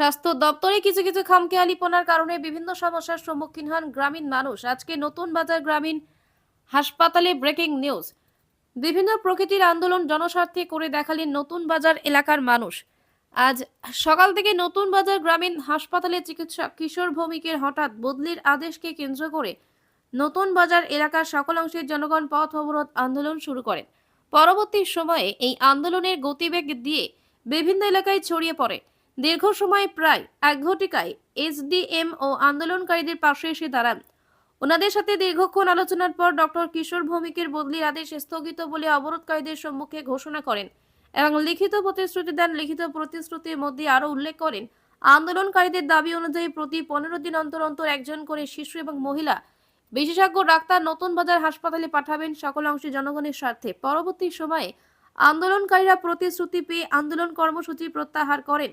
স্বাস্থ্য দপ্তরে কিছু কিছু খামখেয়ালিপনার কারণে বিভিন্ন সমস্যার সম্মুখীন হন গ্রামীণ মানুষ। আজকে নতুন বাজার গ্রামীণ হাসপাতালে ব্রেকিং নিউজ। বিভিন্ন প্রকৃতির আন্দোলন জনস্বার্থে করে দেখালেন নতুন বাজার এলাকার মানুষ। আজ সকাল থেকে নতুন বাজার গ্রামীণ হাসপাতালে চিকিৎসক কিশোর ভৌমিকের হঠাৎ বদলির আদেশকে কেন্দ্র করে নতুন বাজার এলাকার সকল অংশের জনগণ পথ অবরোধ আন্দোলন শুরু করেন। পরবর্তী সময়ে এই আন্দোলনের গতিবেগ দিয়ে বিভিন্ন এলাকায় ছড়িয়ে পড়ে। দীর্ঘ সময় প্রায় এক ঘটিকায় এসডিএম ও আন্দোলনকারীদের পাশে এসে দাঁড়ান। ওনাদের সাথে দীর্ঘক্ষণ আলোচনার পর ডক্টর কিশোর ভৌমিকের বদলির আদেশ স্থগিত বলে অবরোধকারীদের সম্মুখে ঘোষণা করেন এবং লিখিত প্রতিশ্রুতি দেন। লিখিত প্রতিশ্রুতির মধ্যে আরও উল্লেখ করেন, আন্দোলনকারীদের দাবি অনুযায়ী প্রতি পনেরো দিন অন্তর অন্তর একজন করে শিশু এবং মহিলা বিশেষজ্ঞ ডাক্তার নতুন বাজার হাসপাতালে পাঠাবেন সকল অংশে জনগণের স্বার্থে। পরবর্তী সময়ে আন্দোলনকারীরা প্রতিশ্রুতি পেয়ে আন্দোলন কর্মসূচি প্রত্যাহার করেন।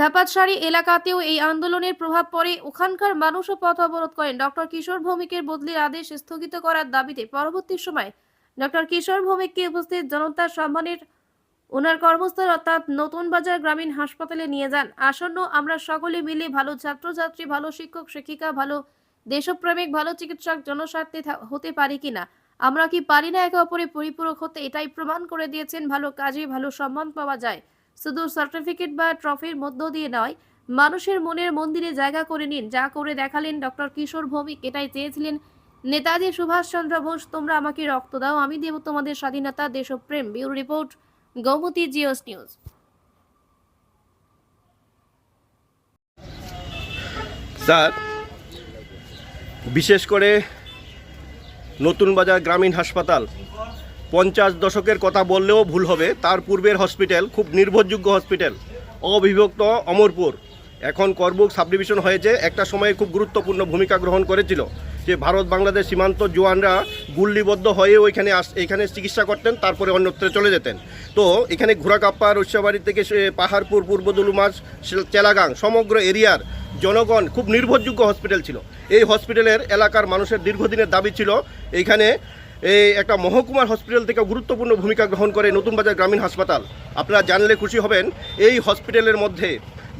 ধাপাতসারি এলাকাতেও এই আন্দোলনের প্রভাব পড়ে। ওখানকার মানুষও পথ অবরোধ করেন। ডক্টর কিশোর ভৌমিকের বদলির আদেশ স্থগিত করার দাবিতে পরবর্তী সময় ডক্টর কিশোর ভৌমিককে উপস্থিত জনতার সম্মানের ওনার কর্মস্থল অর্থাৎ নতুন বাজার গ্রামীণ হাসপাতালে নিয়ে যান। আসন্ন আমরা সকলে মিলে ভালো ছাত্রছাত্রী, ভালো শিক্ষক, শিক্ষিকা, ভালো দেশপ্রেমিক, ভালো চিকিৎসক জনস্বার্থে হতে পারি কিনা? আমরা কি পারি না একে অপরে পরিপূরক হতে? এটাই প্রমাণ করে দিয়েছেন ভালো কাজে ভালো সম্মান পাওয়া যায়। শুধু সার্টিফিকেট বা ট্রফির মধ্য দিয়ে নয়, মানুষের মনের মন্দিরে জায়গা করে নিন, যা করে দেখালেন ডক্টর কিশোর ভৌমিক। এটাই চেয়েছিলেন নেতাজি সুভাষচন্দ্র বোস, তোমরা আমাকে রক্ত দাও, আমি দেব তোমাদের স্বাধীনতা, দেশপ্রেম। বিউরো রিপোর্ট, গৌমতী জিওস নিউজ। স্যার, বিশেষ করে নতুন বাজার গ্রামীণ হাসপাতাল। পঞ্চাশ দশকের কথা বললেও ভুল হবে। তার পূর্বের হসপিটাল খুব নির্ভরযোগ্য হসপিটাল, অবিভক্ত অমরপুর। এখন করবুক সাব ডিভিশন হয়েছে, একটা সময়ে খুব গুরুত্বপূর্ণ ভূমিকা গ্রহণ করেছিল যে ভারত বাংলাদেশ সীমান্ত জোয়ানরা গুল্লিবদ্ধ হয়ে ওইখানে আস, এখানে চিকিৎসা করতেন, তারপরে অন্যত্র চলে যেতেন। তো এখানে ঘোড়াকাপ্পা রস্যাবাড়ি থেকে পাহাড়পুর, পূর্ব দুলুমাস চেলাগাং সমগ্র এরিয়ার জনগণ খুব নির্ভরযোগ্য হসপিটাল ছিল। এই হসপিটালের এলাকার মানুষের দীর্ঘদিনের দাবি ছিল এইখানে এই একটা মহকুমার হসপিটাল থেকে গুরুত্বপূর্ণ ভূমিকা গ্রহণ করে নতুন বাজার গ্রামীণ হাসপাতাল। আপনারা জানলে খুশি হবেন, এই হসপিটালের মধ্যে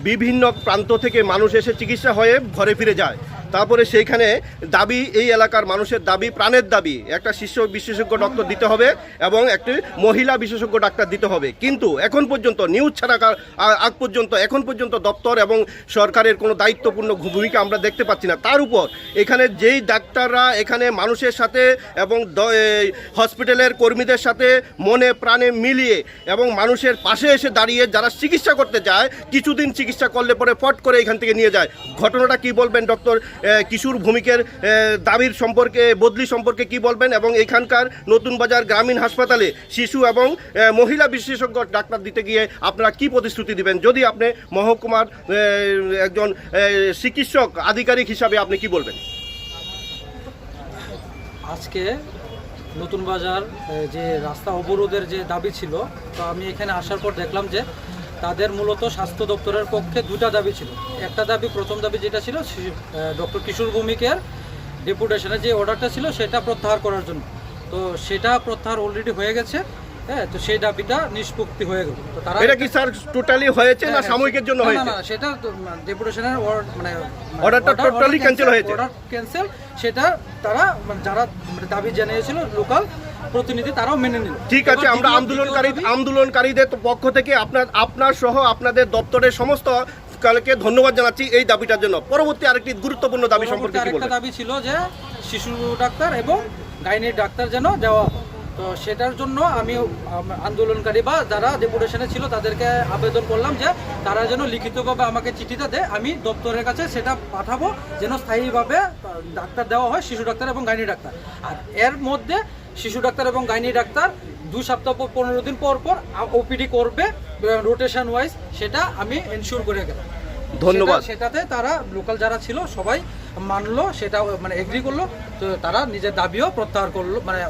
বিভিন্ন প্রান্ত থেকে মানুষ এসে চিকিৎসা হয়ে ঘরে ফিরে যায়। তারপরে সেইখানে দাবি এই এলাকার মানুষের দাবি, প্রাণের দাবি। একটা শিশু বিশেষজ্ঞ ডক্টর দিতে হবে এবং একটি মহিলা বিশেষজ্ঞ ডাক্তার দিতে হবে। কিন্তু এখন পর্যন্ত নিউজ ছাড়া আগ পর্যন্ত, এখন পর্যন্ত দপ্তর এবং সরকারের কোনো দায়িত্বপূর্ণ ভূমিকা আমরা দেখতে পাচ্ছি না। তার উপর এখানে যেই ডাক্তাররা এখানে মানুষের সাথে এবং হসপিটালের কর্মীদের সাথে মনে প্রাণে মিলিয়ে এবং মানুষের পাশে এসে দাঁড়িয়ে যারা চিকিৎসা করতে যায়, কিছুদিন চিকিৎসা করলে পরে ফট করে এখান থেকে নিয়ে যায়। ঘটনাটা কি বলবেন ডক্টর কিশোর ভূমিকের দাবির সম্পর্কে, বদলি সম্পর্কে কি বলবেন? এবং এখানকার নতুন বাজার গ্রামীণ হাসপাতালে শিশু এবং মহিলা বিশেষজ্ঞ ডাক্তার দিতে গিয়ে আপনারা কি প্রতিশ্রুতি দিবেন? যদি আপনি মহকুমার একজন চিকিৎসক, আধিকারিক হিসাবে আপনি কি বলবেন? আজকে নতুন বাজার যে রাস্তা অবরোধের যে দাবি ছিল, তো আমি এখানে আসার পর দেখলাম যে তাদের মূলত স্বাস্থ্য দপ্তরের পক্ষে দুটা দাবি ছিল। একটা দাবি প্রথম দাবি যেটা ছিল ডক্টর কিশোর ভৌমিকের ডেপুটেশনের যে অর্ডারটা ছিল সেটা প্রত্যাহার করার জন্য। তো সেটা প্রত্যাহার অলরেডি হয়ে গেছে হ্যাঁ তো সেই দাবিটা নিষ্পত্তি হয়ে গেল। তো তারা এটা কি স্যার টোটালি হয়েছে না হ্যাঁ, সাময়িকের জন্য হয়েছে? না, সেটা ডেপুটেশনের মানে Order টা totally cancel হয়েছে। অর্ডার ক্যান্সেল সেটা তারা মানে যারা দাবি জানিয়েছিল লোকাল প্রতিনিধি তারাও মেনে নিল। ঠিক আছে আমরা আন্দোলনকারী আন্দোলনকারীদের পক্ষ থেকে আপনার আপনার সহ আপনাদের দপ্তরের সমস্ত কালকে ধন্যবাদ জানাচ্ছি এই দাবিটার জন্য। পরবর্তী আরেকটি গুরুত্বপূর্ণ দাবি সম্পর্কে কি আরেকটা বলবেন? দাবি ছিল যে শিশু ডাক্তার এবং গাইনির ডাক্তার যেন দেওয়া। তো সেটার জন্য আমি আন্দোলনকারী বা যারা ডেপুটেশনে ছিল তাদেরকে আবেদন করলাম যে তারা যেন লিখিতভাবে আমাকে চিঠিটা দেয় আমি দপ্তরের কাছে সেটা পাঠাবো যেন স্থায়ীভাবে ডাক্তার দেওয়া হয় শিশু ডাক্তার এবং গাইনি ডাক্তার। আর এর মধ্যে শিশু ডাক্তার এবং গাইনি ডাক্তার দুই সপ্তাহ পর পনেরো দিন পর পর ওপিডি করবে রোটেশন ওয়াইজ সেটা আমি এনশিওর করে গেলাম। ধন্যবাদ। সেটাতে তারা লোকাল যারা ছিল সবাই মানলো সেটা মানে এগ্রি করল তো তারা নিজের দাবিও প্রত্যাহার করল মানে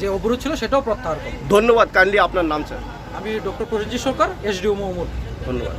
যে অবরোধ ছিল সেটাও প্রত্যাহার করল। ধন্যবাদ কাইন্ডলি আপনার নাম স্যার? আমি ডক্টর প্রসেনজিৎ সরকার এসডিও মহমুদ। ধন্যবাদ।